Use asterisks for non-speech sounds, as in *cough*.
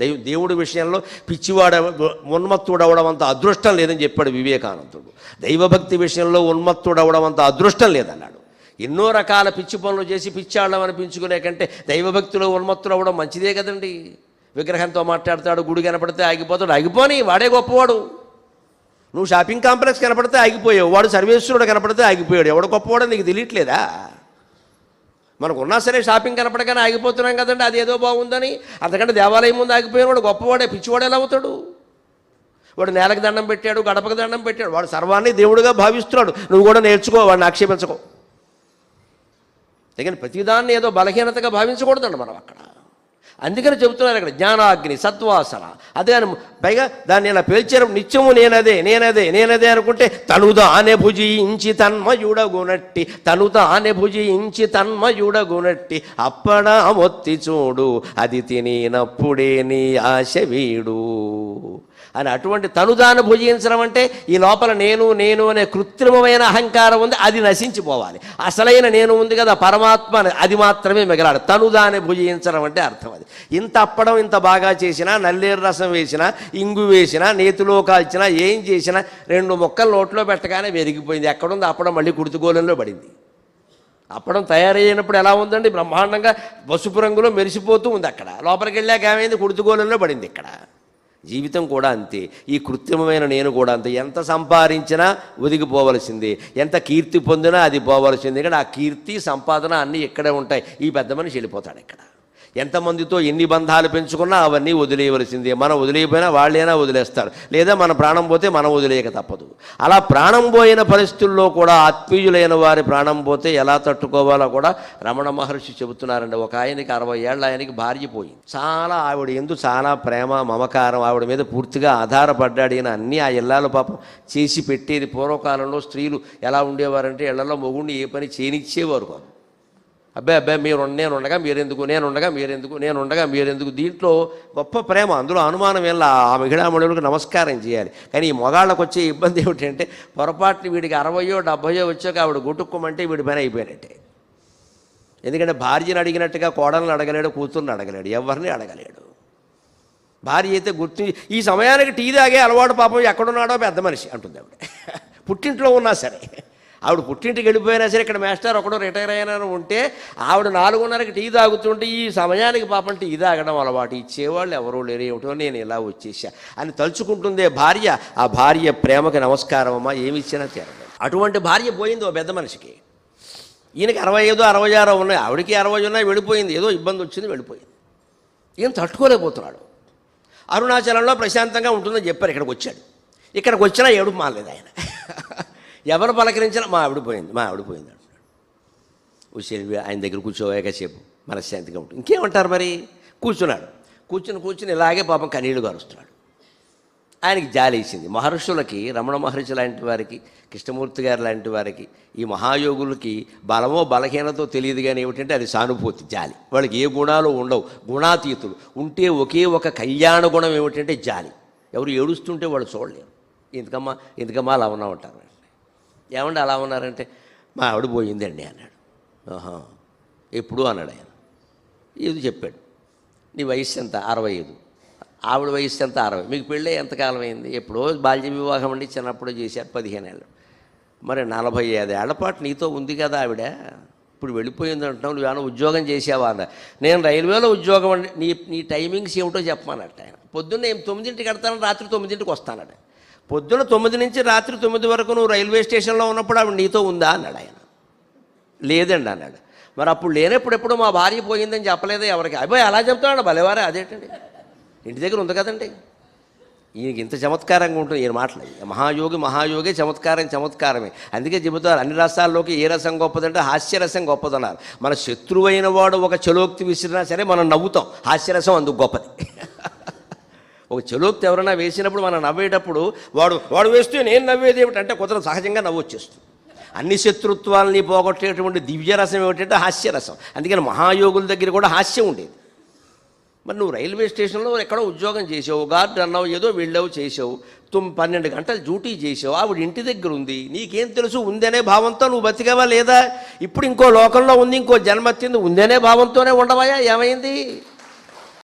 దైవ దేవుడి విషయంలో పిచ్చివాడ ఉన్మత్తుడు అవడం అంత అదృష్టం లేదని చెప్పాడు వివేకానందుడు. దైవభక్తి విషయంలో ఉన్మత్తుడు అవడం అంత అదృష్టం లేదన్నాడు. ఎన్నో రకాల పిచ్చి పనులు చేసి పిచ్చాళ్ళం అనిపించుకునే కంటే దైవభక్తిలో ఉన్మత్తులు అవ్వడం మంచిదే కదండి. విగ్రహంతో మాట్లాడతాడు గుడి కనపడితే ఆగిపోతాడు ఆగిపోని వాడే గొప్పవాడు. నువ్వు షాపింగ్ కాంప్లెక్స్ కనపడితే ఆగిపోయావు వాడు సర్వేశ్వరుడు కనపడితే ఆగిపోయాడు ఎవడు గొప్పవాడో నీకు తెలియట్లేదా? మనకు ఉన్నా సరే షాపింగ్ కనపడగానే ఆగిపోతున్నాం కదండి అది ఏదో బాగుందని. అంతకంటే దేవాలయం ముందు ఆగిపోయిన వాడు గొప్పవాడే పిచ్చివాడు ఎలా అవుతాడు? వాడు నేలకు దండం పెట్టాడు గడపకు దండం పెట్టాడు వాడు సర్వాన్ని దేవుడుగా భావిస్తున్నాడు. నువ్వు కూడా నేర్చుకో వాడిని ఆక్షేపించుకో. అందుకని ప్రతిదాన్ని ఏదో బలహీనతగా భావించకూడదండి మనం అక్కడ. అందుకని చెబుతున్నారు అక్కడ జ్ఞానాగ్ని సత్వాసన. అదే అని పైగా దాన్ని ఇలా పేల్చారు నిత్యము నేనదే నేనదే నేనదే అనుకుంటే తనుద ఆనె భుజించి తన్మయుడగునట్టి తనుద ఆనె భుజించి తన్మయుడగునట్టి అప్పడా మొత్తి చూడు అది తినినప్పుడే నీ ఆశ వీడు. అని అటువంటి తనుదాన భుజించడం అంటే ఈ లోపల నేను నేను అనే కృత్రిమమైన అహంకారం ఉంది అది నశించిపోవాలి. అసలైన నేను ఉంది కదా పరమాత్మ అది మాత్రమే మిగలాడు తనుదాన్ని భుజించడం అంటే అర్థం అది. ఇంత అప్పడం ఇంత బాగా చేసినా నల్లేరు రసం వేసినా ఇంగు వేసినా నేతిలో కాల్చినా ఏం చేసినా రెండు మొక్కలు నోట్లో పెట్టగానే వెరిగిపోయింది. ఎక్కడుంది అప్పడం మళ్ళీ కుర్తుగోళంలో పడింది. అప్పడం తయారయ్యినప్పుడు ఎలా ఉందండి? బ్రహ్మాండంగా పసుపు రంగులో మెరిసిపోతూ ఉంది అక్కడ. లోపలికి వెళ్ళాక ఏమైంది? కుడుతుగోలంలో పడింది ఇక్కడ. జీవితం కూడా అంతే. ఈ కృత్రిమమైన నేను కూడా అంతే. ఎంత సంపాదించినా ఒదిగిపోవలసిందే. ఎంత కీర్తి పొందినా అది పోవలసిందే. కానీ ఆ కీర్తి సంపాదన అన్నీ ఇక్కడే ఉంటాయి. ఈ పెద్ద మనిషి వెళ్ళిపోతాడు ఇక్కడ. ఎంతమందితో ఎన్ని బంధాలు పెంచుకున్నా అవన్నీ వదిలేయవలసిందే. మనం వదిలేయపోయినా వాళ్ళైనా వదిలేస్తారు. లేదా మన ప్రాణం పోతే మనం వదిలేయక తప్పదు. అలా ప్రాణం పోయిన పరిస్థితుల్లో కూడా ఆత్మీయులైన వారి ప్రాణం పోతే ఎలా తట్టుకోవాలో కూడా రమణ మహర్షి చెబుతున్నారండి. ఒక ఆయనకి అరవై ఏళ్ళ ఆయనకి భార్య పోయింది. చాలా ఆవిడ ఎందు చాలా ప్రేమ మమకారం ఆవిడ మీద పూర్తిగా ఆధారపడ్డాడు ఈయన అన్నీ ఆ ఇళ్ళాలు పాపం చేసి పెట్టేది. పూర్వకాలంలో స్త్రీలు ఎలా ఉండేవారంటే ఇళ్ళలో మొగుడిని ఏ పని చేయనిచ్చేవారు కాదు. అబ్బాయి అబ్బాయి మీరు నేను ఉండగా మీరెందుకు నేను ఉండగా మీరెందుకు నేను ఉండగా మీరెందుకు? దీంట్లో గొప్ప ప్రేమ అందులో అనుమానం ఏం ఆ మహిళామణులకు నమస్కారం చేయాలి. కానీ ఈ మొగాళ్ళకు వచ్చే ఇబ్బంది ఏమిటంటే పొరపాట్లు వీడికి అరవయో డెబ్బయో వచ్చాక ఆవిడ గుట్టుకోమంటే వీడి పని అయిపోయినట్టే. ఎందుకంటే భార్యను అడిగినట్టుగా కోడలను అడగలేడు కూతుర్ని అడగలేడు ఎవరిని అడగలేడు. భార్య అయితే గుర్తు ఈ సమయానికి టీ తాగే అలవాటు పాపం ఎక్కడున్నాడో పెద్ద మనిషి అంటుంది ఆవిడ. *laughs* పుట్టింట్లో ఉన్నా సరే. ఆవిడ పుట్టింటికి వెళ్ళిపోయినా సరే ఇక్కడ మాస్టర్ ఒకడు రిటైర్ అయినా ఉంటే ఆవిడ నాలుగున్నరకి టీ తాగుతుంటే ఈ సమయానికి పాపం టీ తాగడం అలవాటు. ఇచ్చేవాళ్ళు ఎవరూ లేరు. ఏమిటో నేను ఇలా వచ్చేసా. అని తలుచుకుంటుందే భార్య. ఆ భార్య ప్రేమకి నమస్కారం అమ్మా. ఏమి ఇచ్చినా తీరదు. అటువంటి భార్య పోయింది ఓ పెద్ద మనిషికి. ఈయనకి అరవై ఐదో అరవై ఆరో ఉన్నాయి. ఆవిడకి అరవై ఉన్నాయి వెళ్ళిపోయింది. ఏదో ఇబ్బంది వచ్చింది వెళ్ళిపోయింది. ఈయన తట్టుకోలేకపోతున్నాడు. అరుణాచలంలో ప్రశాంతంగా ఉంటుందని చెప్పారు. ఇక్కడికి వచ్చాడు. ఇక్కడికి వచ్చినా ఏడుపు మానలేదు ఆయన. ఎవరు పలకరించినా మా ఆవిడ పోయింది మా ఆవిడ పోయింది అంటున్నాడు. ఉసిరి ఆయన దగ్గర కూర్చోవాక సేపు మనశ్శాంతిగా ఉంటుంది. ఇంకేమంటారు మరి? కూర్చున్నాడు. కూర్చుని కూర్చుని ఇలాగే పాపం కన్నీళ్ళు గారుస్తున్నాడు. ఆయనకి జాలేసింది మహర్షులకి రమణ మహర్షి లాంటి వారికి కృష్ణమూర్తి గారు లాంటి వారికి ఈ మహాయోగులకి బలమో బలహీనతో తెలియదు కానీ ఏమిటంటే అది సానుభూతి జాలి. వాళ్ళకి ఏ గుణాలు ఉండవు. గుణాతీతులు. ఉంటే ఒకే ఒక కళ్యాణ గుణం ఏమిటంటే జాలి. ఎవరు ఏడుస్తుంటే వాళ్ళు చూడలేరు. ఎందుకమ్మా ఎందుకమ్మా అలా ఉన్నామంటారు. ఏమండి అలా ఉన్నారంటే మా ఆవిడ పోయిందండి అన్నాడు. ఆహా ఎప్పుడు? అన్నాడు ఆయన. ఇది చెప్పాడు. నీ వయస్సు ఎంత? అరవై ఐదు. ఆవిడ వయస్సు ఎంత? అరవై. మీకు పెళ్ళి ఎంతకాలం అయింది? ఎప్పుడో బాల్య వివాహం అండి చిన్నప్పుడు చేశారు పదిహేను ఏళ్ళు. మరి నలభై ఐదు ఏళ్ళ పాటు నీతో ఉంది కదా ఆవిడ. ఇప్పుడు వెళ్ళిపోయింది అంటున్నావు నువ్వు ఏమైనా ఉద్యోగం చేసావా? అన్న. నేను రైల్వేలో ఉద్యోగం అండి. నీ నీ టైమింగ్స్ ఏమిటో చెప్పమానట ఆయన. పొద్దున్న నేను తొమ్మిదింటికి కడతాను రాత్రి తొమ్మిదింటికి వస్తానట పొద్దున్న తొమ్మిది నుంచి రాత్రి తొమ్మిది వరకు నువ్వు రైల్వే స్టేషన్లో ఉన్నప్పుడు ఆవిడ నీతో ఉందా అన్నాడు ఆయన. లేదండి అన్నాడు. మరి అప్పుడు లేనప్పుడు ఎప్పుడు మా భార్య పోయిందని చెప్పలేదు ఎవరికి? అబ్బాయి అలా చెప్తాడు భలేవారే అదేంటండి? ఇంటి దగ్గర ఉంది కదండి. ఈయనకి ఇంత చమత్కారంగా ఉంటుంది ఈయన మాటలు మహాయోగి మహాయోగి చమత్కారం చమత్కారమే. అందుకే చెబుతారు అన్ని రసాల్లోకి ఏ రసం గొప్పదంటే హాస్యరసం గొప్పదన్నారు. మన శత్రువైన వాడు ఒక చలోక్తి విసిరినా సరే మనం నవ్వుతాం హాస్యరసం అందుకు గొప్పది. ఒక చెలోక్తి ఎవరైనా వేసినప్పుడు మనం నవ్వేటప్పుడు వాడు వాడు వేస్తే నేను నవ్వేది ఏమిటంటే కొంత సహజంగా నవ్వొచ్చేస్తుంది అన్ని శత్రుత్వాలని పోగొట్టేటువంటి దివ్యరసం ఏమిటంటే హాస్యరసం. అందుకని మహాయోగుల దగ్గర కూడా హాస్యం ఉండేది. మరి నువ్వు రైల్వే స్టేషన్లో ఎక్కడో ఉద్యోగం చేసావు గార్డ్ అన్నావు ఏదో వెళ్ళావు చేసావు తొమ్ పన్నెండు గంటలు డ్యూటీ చేసావు ఆవిడ ఇంటి దగ్గర ఉంది నీకేం తెలుసు ఉందనే భావంతో నువ్వు బతికావా లేదా? ఇప్పుడు ఇంకో లోకంలో ఉంది ఇంకో జన్మత్తింది ఉందనే భావంతోనే ఉండవాయా? ఏమైంది?